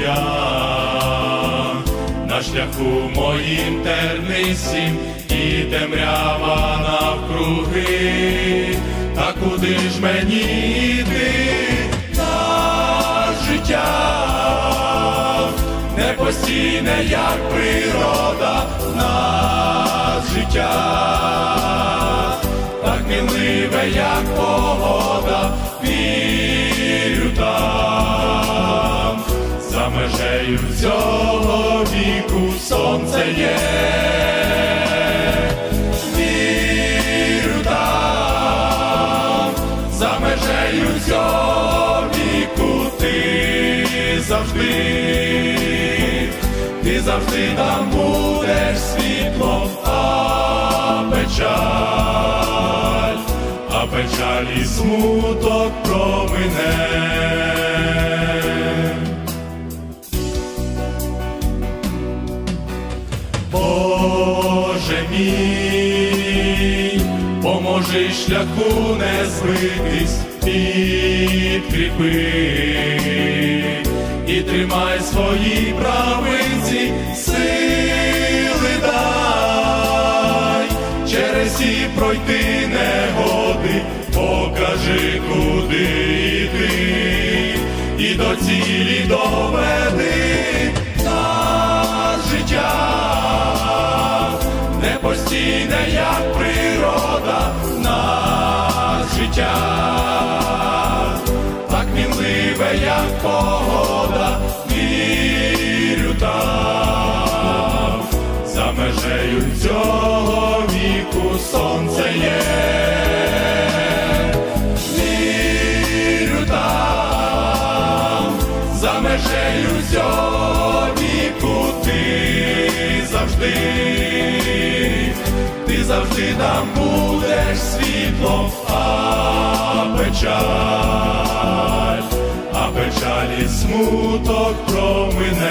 я на шляху моїм тернистім і темрява навкруги, та куди ж мені йти? На життя? Не постійне, як природа, нас життя, так мінливе, як погода, за межею цього віку сонце є. За межею цього віку ти завжди, ти завжди там будеш світлом, а печаль, а печаль і смуток промине. Боже поможи шляху не збитись, підкріпи. І тримай свої правиці, сили дай, через всі пройти негоди, покажи, куди йти, і до цілі доведи нас життя. Непостійне, як природа, за межею сьогодні ти завжди, ти завжди там будеш світлом, а печаль, а печаль і смуток промине.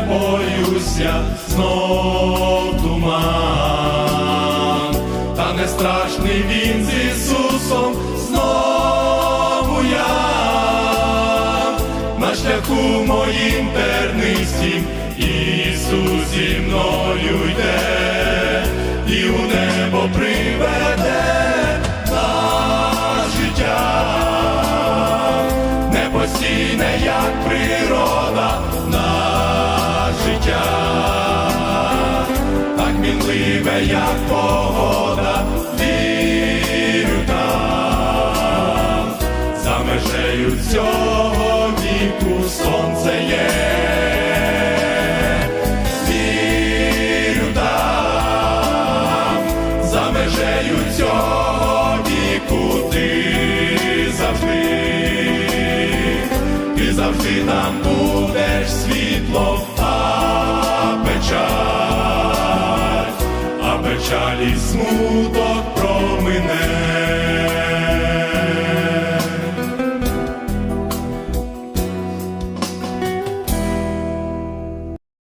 Не боюся, знов туман, та не страшний він з Ісусом, знову я. На шляху моїм тернистім, Ісус зі мною йде, і у небо приведе на життя. Непостійне, як природа, мінливе, як погода, вірю там, за межею цього віку сонце є. За межею цього віку ти завжди, ти завжди там будеш світло, а печаль і смуток